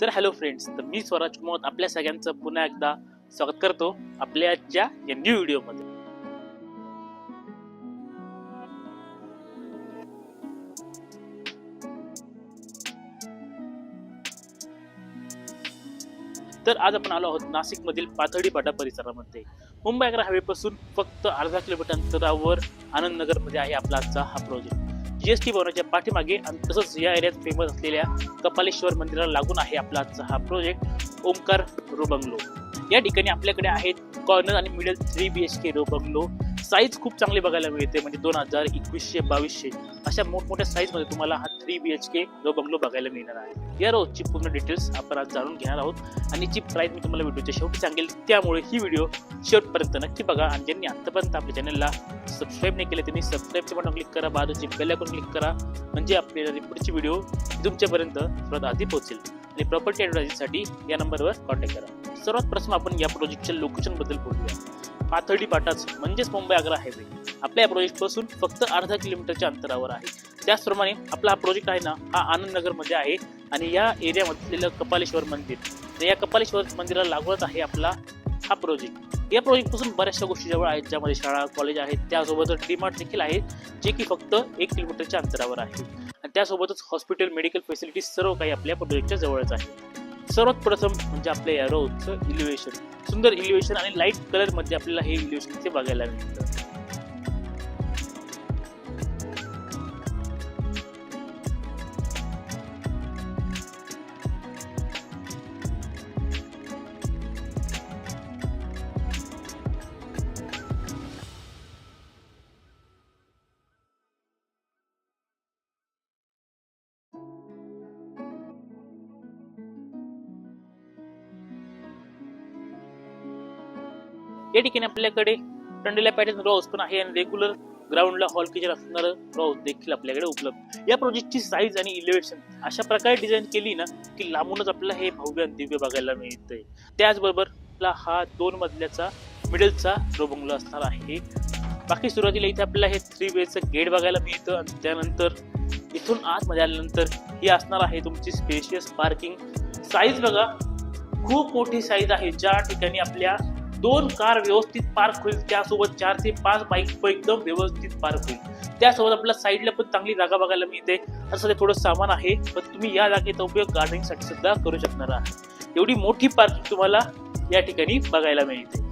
तर hello friends तर मी स्वराज कुमार आपल्या सगळ्यांचं पुन्हा एकदा स्वागत करतो आपल्या आजच्या या न्यू व्हिडिओमध्ये तर आज आपण आलो आहोत नाशिकमधील पाथर्डी पाटा परिसरामध्ये. मुंबई अग्रा हायवेपासून फक्त अर्धा किलोमीटर अंतरावर आनंदनगरमध्ये आहे आपला आजचा हा प्रोजेक्ट जीएसटी भवनाच्या पाठीमागे आणि तसंच या एरियात फेमस असलेल्या कपालेश्वर मंदिराला लागून आहे आपला आजचा हा प्रोजेक्ट ओमकार रो बंगलो या ठिकाणी आपल्याकडे आहेत कॉर्नर आणि middle three B H K row bungalow size खूप चांगली बघायला मिळते म्हणजे दोन हजार एकवीसशे बावीसशे. अशा मोठमोठ्या साईजमध्ये तुम्हाला हा थ्री बी एच के जो बंगलो बघायला मिळणार आहे. या रोजची पूर्ण डिटेल्स आपण आज जाणून घेणार आहोत. आणि जी प्राईस मी तुम्हाला व्हिडिओच्या शेवटी सांगेल त्यामुळे ही व्हिडिओ शेवटपर्यंत नक्की बघा. आणि ज्यांनी आतापर्यंत आपल्या चॅनलला सबस्क्राईब नाही केले त्यांनी सबस्क्राईबचे बटन क्लिक करा. बाजूची बेल आयकॉन क्लिक करा. म्हणजे आपल्याला पुढची व्हिडिओ तुमच्यापर्यंत सर्वात आधी पोहोचेल. आणि प्रॉपर्टी ॲडव्हर्टायझिंगसाठी या नंबरवर कॉन्टॅक्ट करा. सर्वात प्रथम आपण या प्रोजेक्टच्या लोकेशनबद्दल बोलूया. पाथर्डी पाटाच म्हणजेच मुंबई आग्रा हायवे आपल्या या प्रोजेक्टपासून फक्त अर्धा किलोमीटरच्या अंतरावर आहे. त्याचप्रमाणे आपला हा प्रोजेक्ट आहे ना हा आनंदनगरमध्ये आहे आणि या एरियामध्ये असलेलं कपालेश्वर मंदिर. तर या कपालेश्वर मंदिराला लागूनच आहे आपला हा प्रोजेक्ट या प्रोजेक्टपासून बऱ्याचशा गोष्टी जवळ आहेत ज्यामध्ये शाळा कॉलेज आहेत. त्यासोबतच डीमार्ट देखील आहेत जे की फक्त एक किलोमीटरच्या अंतरावर आहे. आणि त्यासोबतच हॉस्पिटल मेडिकल फॅसिलिटीज सर्व काही आपल्या प्रोजेक्टच्या जवळच आहे. सर्वात प्रथम म्हणजे आपल्या या रोजचं इलिव्हेशन सुंदर इलिव्हेशन आणि लाइट कलरमध्ये आपल्याला हे इलिव्हेशन इथे बघायला मिळतं. या ठिकाणी आपल्याकडे टंडेला पॅटर्न रॉस पण आहे आणि रेग्युलर ग्राउंडला हॉल किचन असणारं रॉस देखील आपल्याकडे उपलब्ध या प्रोजेक्टची साईज आणि इलेव्हेशन अशा प्रकारे डिझाईन केली ना की लांबूनच आपल्याला हे भव्य आणि दिव्य बघायला मिळतंय. त्याचबरोबर आपला हा दोन मजल्याचा मिडलचा रो बंगला असणार आहे. बाकी सुरुवातीला इथे आपल्याला हे थ्री वेचं गेट बघायला मिळतं आणि त्यानंतर इथून आतमध्ये आल्यानंतर ही असणार आहे तुमची स्पेशियस पार्किंग साईज बघा खूप मोठी साईज आहे. ज्या ठिकाणी आपल्या दोन कार व्यवस्थित पार्क होईल त्यासोबत चार ते पाच बाईक एकदम व्यवस्थित पार्क होईल. त्यासोबत आपल्या साईडला पण चांगली जागा बघायला मिळते. असं ते थोडं सामान आहे पण तुम्ही या जागेचा उपयोग गार्डनिंगसाठी सुद्धा करू शकणार आहात. एवढी मोठी पार्किंग तुम्हाला या ठिकाणी बघायला मिळते.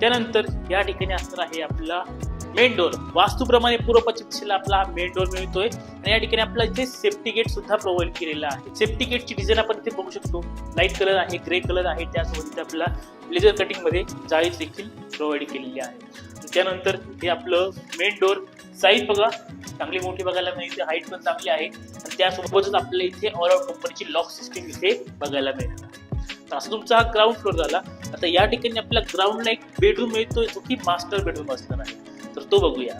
त्यानंतर या ठिकाणी असणार आहे आपला मेन डोर वास्तूप्रमाणे पूर्व पश्चिम दिशेला आपला मेन डोर मिळतोय. आणि या ठिकाणी आपला इथे सेफ्टी गेट सुद्धा प्रोव्हाइड केलेला आहे. सेफ्टी गेटची डिझाईन आपण इथे बघू शकतो. लाइट कलर आहे ग्रे कलर आहे. त्यासोबत इथे आपला लेझर कटिंगमध्ये जाळीच देखील प्रोव्हाइड केलेली आहे. त्यानंतर हे आपलं मेन डोर साईज बघा. चांगली मोठी बघायला मिळते. हाईट पण चांगली आहे. आणि त्यासोबतच आपल्या इथे ऑल आउट कंपनीची लॉक सिस्टीम इथे बघायला मिळणार आहे. तर असं तुमचा हा ग्राउंड फ्लोर झाला. आता या ठिकाणी आपल्या ग्राउंडला एक बेडरूम मिळतोय जो की मास्टर बेडरूम असणार आहे. तो बघूया.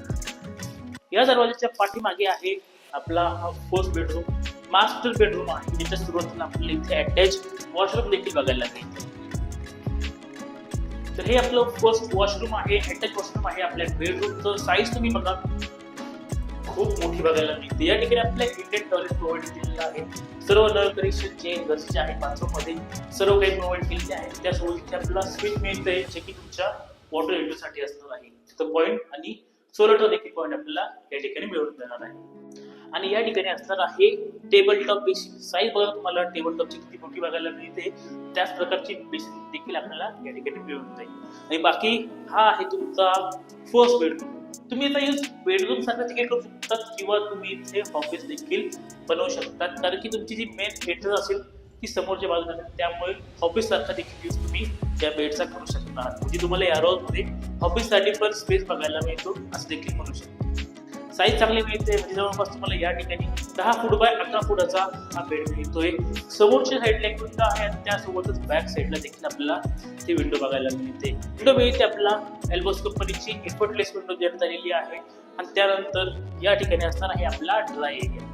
या दरवाजाच्या पाठीमागे आहे आपला हा फर्स्ट बेडरूम मास्टर बेडरूम आहे. ज्याच्या सुरुवातीला आपल्याला इथे अटॅच वॉशरूम देखील बघायला मिळते तर हे आपलं फर्स्ट वॉशरूम आहे. अटॅच वॉशरूम आहे आपल्या बेडरूमचं साईज तुम्ही बघा. खूप मोठी बघायला मिळते. या ठिकाणी आपल्या इंडियन टॉयलेट प्रोव्हाइड केलेलं आहे. सर्व नळ कनेक्शन जे गरजेचे आहे. बाथरूममध्ये सर्व काही प्रोव्हाइड केलेले आहे. त्यासोबत इथे आपल्याला स्विच मिळतंय जे की तुमच्या वॉटरसाठी असणार आहे. तिथं पॉईंट आणि सोलरचा देखील पॉईंट आपल्याला या ठिकाणी मिळून जाणार आहे. आणि या ठिकाणी असणार आहे टेबल टॉप बेसिन साईज बघा तुम्हाला टेबल टॉपची किती मोठी बघायला मिळते त्याच प्रकारची बेसिन देखील आपल्याला या ठिकाणी मिळून जाईल. आणि बाकी हा आहे तुमचा फर्स्ट बेडरूम तुम्ही आता यूज बेडरूम सारखा तिकीट करू शकतात किंवा तुम्ही इथे ऑफिस देखील बनवू शकतात. कारण की तुमची जी मेन एंट्रन्स असेल ती समोरच्या बाजूला असेल त्यामुळे ऑफिस सारखा देखील यूज तुम्ही त्या बेडचा करू शकता. म्हणजे तुम्हाला या मध्ये ऑफिससाठी पण स्पेस बघायला मिळतो असं देखील म्हणू शकतो. साईज चांगली मिळते म्हणजे जवळपास तुम्हाला या ठिकाणी दहा फूट बाय अकरा फुटाचा हा बेड मिळतोय. समोरच्या साईडला एक विंडो आहे आणि त्यासोबतच बॅक साईडला देखील आपल्याला ते विंडो बघायला मिळते. विंडो मिळते आपल्याला एल्बोस कंपनीची एफर्टलेस विंडो देण्यात आलेली आहे. आणि त्यानंतर या ठिकाणी असणार आहे आपला ड्राय एरिया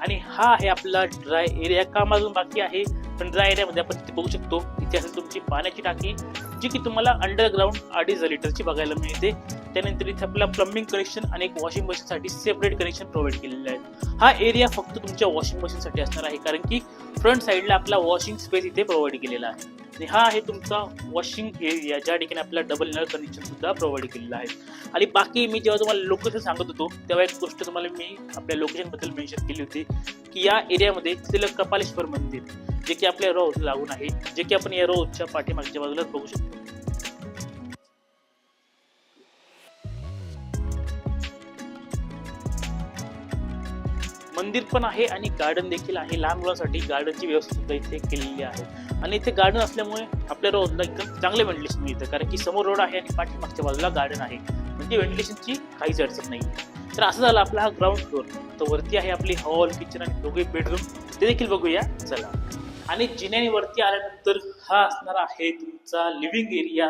आणि हा आहे आपला ड्राय एरिया कामाजून बाकी आहे पण ड्राय एरियामध्ये आपण तिथे बघू शकतो. ती असेल तुमची पाण्याची टाकी जी की तुम्हाला अंडरग्राऊंड अडीच लिटरची बघायला मिळते. त्यानंतर इथे आपल्याला प्लंबिंग कनेक्शन आणि एक वॉशिंग मशीनसाठी सेपरेट कनेक्शन प्रोव्हाइड केलेलं आहे हा एरिया फक्त तुमच्या वॉशिंग मशीनसाठी असणार आहे कारण की फ्रंट साईडला आपला वॉशिंग स्पेस इथे प्रोव्हाइड केलेला आहे. आणि हा आहे तुमचा वॉशिंग एरिया ज्या ठिकाणी आपला डबल नळ कनेक्शन सुद्धा प्रोव्हाइड केलेलं आहे. आणि बाकी मी जेव्हा तुम्हाला लोकेशन सांगत होतो तेव्हा एक गोष्ट तुम्हाला मी आपल्या लोकेशनबद्दल मेन्शन केली होती की या एरियामध्ये तिथलं कपालेश्वर मंदिर. जे की आपल्या रोज लागून आहे जे की आपण या रोजच्या पाठीमागच्या बाजूलाच बघू शकतो. मंदिर पण आहे आणि गार्डन देखील आहे. लहान मुलांसाठी गार्डनची व्यवस्था सुद्धा इथे केलेली आहे. आणि इथे गार्डन असल्यामुळे आपल्या रोडला एकदम चांगले व्हेंटिलेशन मिळतं. कारण की समोर रोड आहे आणि पाठीमागच्या बाजूला गार्डन आहे. म्हणजे व्हेंटिलेशनची काहीच अडचण नाही तर असं झालं आपला हा ग्राउंड फ्लोअर तर वरती आहे आपली हॉल किचन आणि दोघे बेडरूम ते देखील बघूया. चला. आणि जिन्यावरती आल्यानंतर हा असणार आहे तुमचा लिव्हिंग एरिया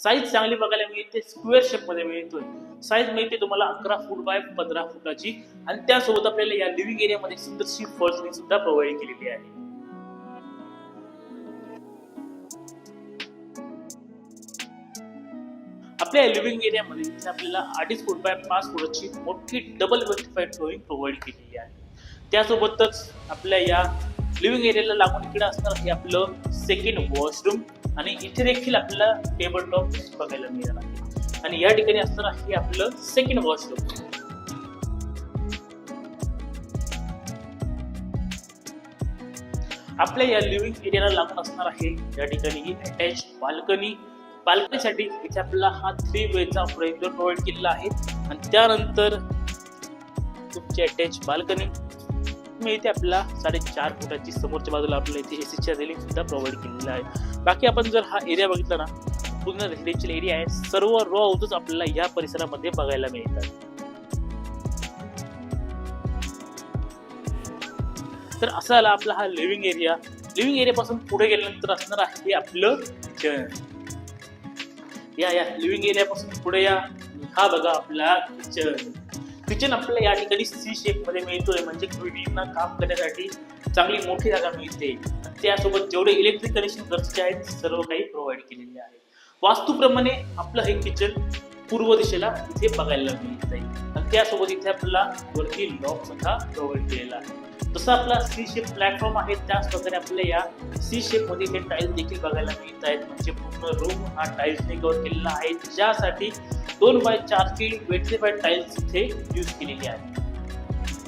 साईज चांगली बघायला मिळते स्क्वेअर शेपमध्ये मिळतोय साईज मिळते तुम्हाला अकरा फूट बाय पंधरा फुटाची. आणि त्यासोबत आपल्याला या लिव्हिंग एरियामध्ये सुंदरशी फर्स्ट सुद्धा प्रोव्हाइड केलेली आहे. आपल्या लिव्हिंग एरियामध्ये इथे आपल्याला अडीच फूट बाय पाच फुटाची मोठी डबल वेटिफाईड फ्लोरिंग प्रोव्हाइड केलेली आहे. त्यासोबतच आपल्या या लिव्हिंग एरियाला लागून इकडे असणार हे आपलं सेकंड वॉशरूम आणि इथे देखील आपल्याला टेबल टॉप बघायला मिळणार आहे. आणि या ठिकाणी असणार आहे आपलं सेकंड वॉशरूम आपल्या या लिव्हिंग एरियाला लागून असणार आहे या ठिकाणी ही अटॅच बाल्कनी बाल्कनीसाठी इथे आपल्याला हा थ्री वेचा फ्रेम प्रोव्हाइड केलेला आहे. आणि त्यानंतर तुमची अटॅच बाल्कनी मिळते आपल्याला. साडेचार फुटाची समोरच्या बाजूला आपल्याला इथे एसीच्या रेलिंग सुद्धा प्रोव्हाइड केलेलं आहे. बाकी आपण जर हा एरिया बघितला ना पूर्ण रेसिडेन्शियल एरिया आहे. सर्व रॉ हाऊसच आपल्याला या परिसरामध्ये बघायला मिळतात. तर असा आला आपला हा लिव्हिंग एरिया लिव्हिंग एरिया पासून पुढे गेल्यानंतर असणार आहे आपलं किचन या या लिव्हिंग एरिया पासून पुढे या. हा बघा आपला किचन किचन आपल्याला या ठिकाणी सी शेपमध्ये मिळतोय. म्हणजे गृहिणींना काम करण्यासाठी चांगली मोठी जागा मिळते. त्यासोबत जेवढे इलेक्ट्रिक कनेक्शन गरजेचे आहेत सर्व काही प्रोव्हाइड केलेले आहे. वास्तूप्रमाणे आपलं हे किचन पूर्व दिशेला इथे बघायला मिळत आहे आणि त्यासोबत इथे आपल्याला वरती लॉक सुद्धा प्रोव्हाइड केलेला आहे. जसं आपला सी शेप प्लॅटफॉर्म आहे त्याच प्रकारे आपल्या या सी शेपमध्ये हे टाईल्स देखील बघायला मिळत आहेत म्हणजे पूर्ण रूम हा टाईल्सने कव्हर केलेला आहे. ज्यासाठी दोन बाय चारची वेट्रीफाईड टाईल्स इथे यूज केलेली आहे.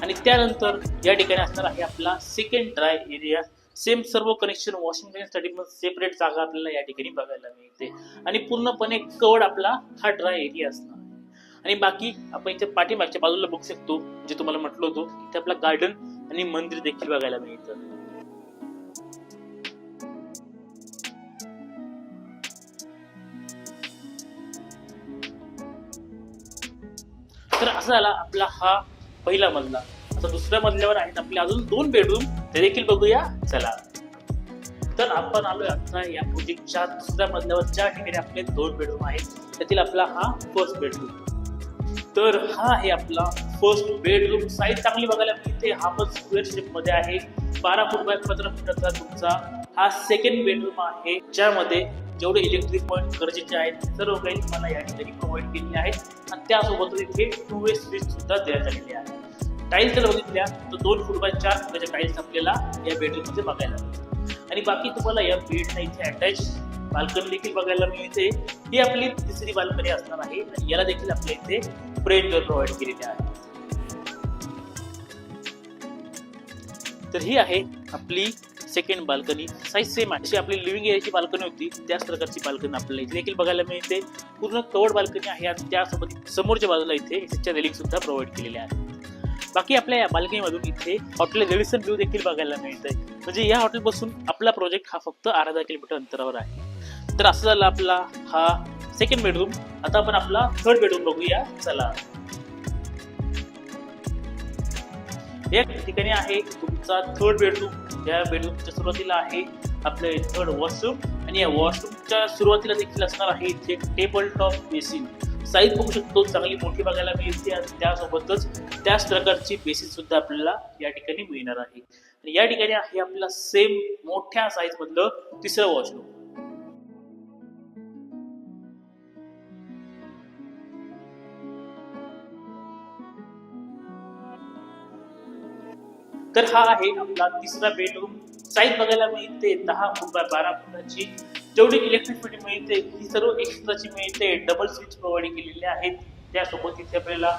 आणि त्यानंतर या ठिकाणी असणार आहे आपला सेकंड ड्राय एरिया सेम सर्व कनेक्शन वॉशिंग मशीनसाठी पण सेपरेट जागा आपल्याला या ठिकाणी बघायला मिळते. आणि पूर्णपणे कवड आपला हा ड्राय एरिया असणार आणि बाकी आपण इथे पाठीमागच्या बाजूला बघू शकतो जे तुम्हाला म्हटलं होतं इथे आपला गार्डन आणि मंदिर देखील बघायला मिळतं. तर असा झाला आपला हा पहिला मजला. आता दुसऱ्या मजल्यावर आहेत आपले अजून दोन बेडरूम ते देखील बघूया. चला. तर आपण आलोय आता या प्रोजेक्टच्या दुसऱ्या मजल्यावर ज्या ठिकाणी आपले दोन बेडरूम आहेत. त्यातील आपला हा फर्स्ट बेडरूम तर हा आहे आपला फर्स्ट बेडरूम साईज चांगली बघायला मिळते. हा पण स्क्वेअर शेपमध्ये आहे. बारा फूट बाय पंधरा फुटाचा तुमचा हा सेकंड बेडरूम आहे. ज्यामध्ये जेवढे इलेक्ट्रिक पॉईंट गरजेचे आहेत सर्व काही तुम्हाला या ठिकाणी प्रोव्हाइड केलेले आहेत. आणि त्यासोबत इथे टू वे स्विच सुद्धा देण्यात आलेली आहे. टाईल्स जर बघितल्या तर दोन फूट बाय चार फुटाच्या टाईल्स आपल्याला या बेडरूममध्ये बघायला मिळतात आणि बाकी तुम्हाला या बेडला इथे अटॅच बाल्कनी देखील बघायला मिळते ही आपली तिसरी बाल्कनी असणार आहे आणि याला देखील आपल्या इथे फ्रेंड डोर प्रोव्हाइड केलेले आहे. तर ही आहे आपली सेकंड बाल्कनी साईज सेम आहे. अशी आपली लिव्हिंग एरियाची बाल्कनी होती त्याच प्रकारची बाल्कनी आपल्याला इथे. देखील बघायला मिळते पूर्ण कवर्ड बाल्कनी आहे आणि त्यासोबत समोरच्या बाजूला इथे एसीच्या रेलिंग सुद्धा प्रोव्हाइड केलेल्या आहेत. बाकी आपल्या या बाल्कनीमधून इथे हॉटेल रेडिसन व्ह्यू देखील बघायला मिळत आहे म्हणजे या हॉटेलपासून आपला प्रोजेक्ट हा फक्त अर्धा किलोमीटर अंतरावर आहे. तर असं झालं आपला हा सेकंड बेडरूम आता आपण आपला थर्ड बेडरूम बघूया. चला. या ठिकाणी आहे तुमचा थर्ड बेडरूम या बेडरूमच्या सुरुवातीला आहे आपलं थर्ड वॉशरूम आणि या वॉशरूमच्या सुरुवातीला देखील असणार आहे इथे टेबल टॉप बेसिन साईज बघू शकतो चांगली मोठी बघायला मिळते आणि त्यासोबतच त्याच प्रकारची बेसिन सुद्धा आपल्याला या ठिकाणी मिळणार आहे. आणि या ठिकाणी आहे आपला सेम मोठ्या साईज मधलं तिसरं वॉशरूम तर हा आहे आपला तिसरा बेडरूम साईज बघायला मिळते दहा फूट बाय बारा फुटाची जेवढी इलेक्ट्रिसिटी मिळते ती सर्व एक्स्ट्राची मिळते. डबल स्विच प्रोव्हाइड केलेले आहेत. त्यासोबत इथे आपल्याला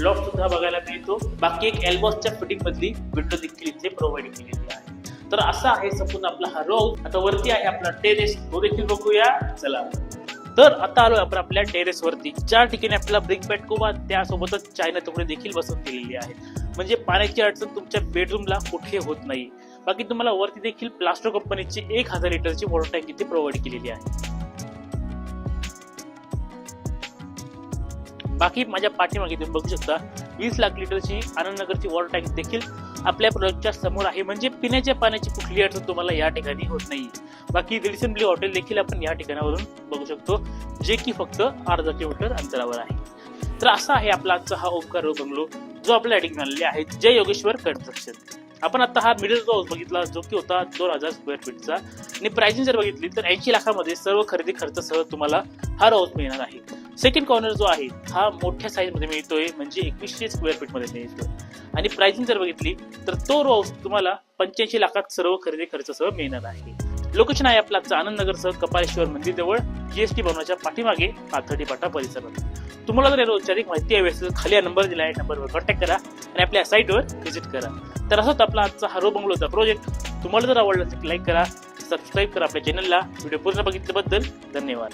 लॉक सुद्धा बघायला मिळतो. बाकी एक एल्बॉसच्या फिटिंग मधली विंडो देखील इथे प्रोव्हाइड केलेली आहे. तर असा आहे संपूर्ण आपला हा रोज आता वरती आहे आपला टेरेस तो देखील बघूया. चला. तर आता आलो आपण आपल्या टेरेस वरती. ज्या ठिकाणी आपल्याला ब्रिक बॅट कोबा त्यासोबतच चायना तुकडे देखील बसवून केलेली आहे म्हणजे पाण्याची अडचण तुमच्या बेडरूमला कुठे होत नाही. बाकी तुम्हाला वरती देखील प्लास्टो कंपनीची एक हजार लिटरची वॉटर टँक इथे प्रोव्हाइड केलेली आहे. बाकी माझ्या पाठीमागे तुम्ही बघू शकता वीस लाख लिटरची आनंदनगरची वॉटर टँक देखील आपल्या प्रोजेक्टच्या समोर आहे. म्हणजे पिण्याच्या पाण्याची कुठली अडचण तुम्हाला या ठिकाणी होत नाही. बाकी रिसेंटली हॉटेल देखील आपण या ठिकाणावरून बघू शकतो जे की फक्त अर्धा किलोमीटर अंतरावर आहे. तर असा आहे आपला आजचा हा ओमकार बंगलो जो आपल्या ठिकाणी आहे जय योगेश्वर कन्स्ट्रक्शन आपण आता हा मिडल हाऊस बघितला जो की होता दोन हजार स्क्वेअर फीटचा आणि प्राइसिंग जर बघितली तर ऐंशी लाखामध्ये सर्व खरेदी खर्चासह तुम्हाला हा हाऊस मिळणार आहे. सेकंड कॉर्नर जो आहे हा मोठ्या साईजमध्ये मिळतोय म्हणजे एकवीसशे स्क्वेअर फीटमध्ये मिळतोय. आणि प्राइसिंग जर बघितली तर तो हाऊस तुम्हाला पंच्याऐंशी लाखात सर्व खरेदी खर्चासह मिळणार आहे. लोकेशन आहे आपला आजचा आनंदनगरसह कपालेश्वर मंदिर जवळ जीएसटी भवनाच्या पाठीमागे पाथर्डी पाटा परिसरात तुम्हाला जर या अधिक माहिती हवी असेल खाली हा नंबर दिला आहे नंबरवर कॉन्टॅक्ट करा आणि आपल्या साईटवर व्हिजिट करा. तर असंच आपला आजचा हरो बंगलोचा प्रोजेक्ट तुम्हाला जर आवडला तर लाईक करा सबस्क्राईब करा आपल्या चॅनलला व्हिडिओ पूर्ण बघितल्याबद्दल धन्यवाद.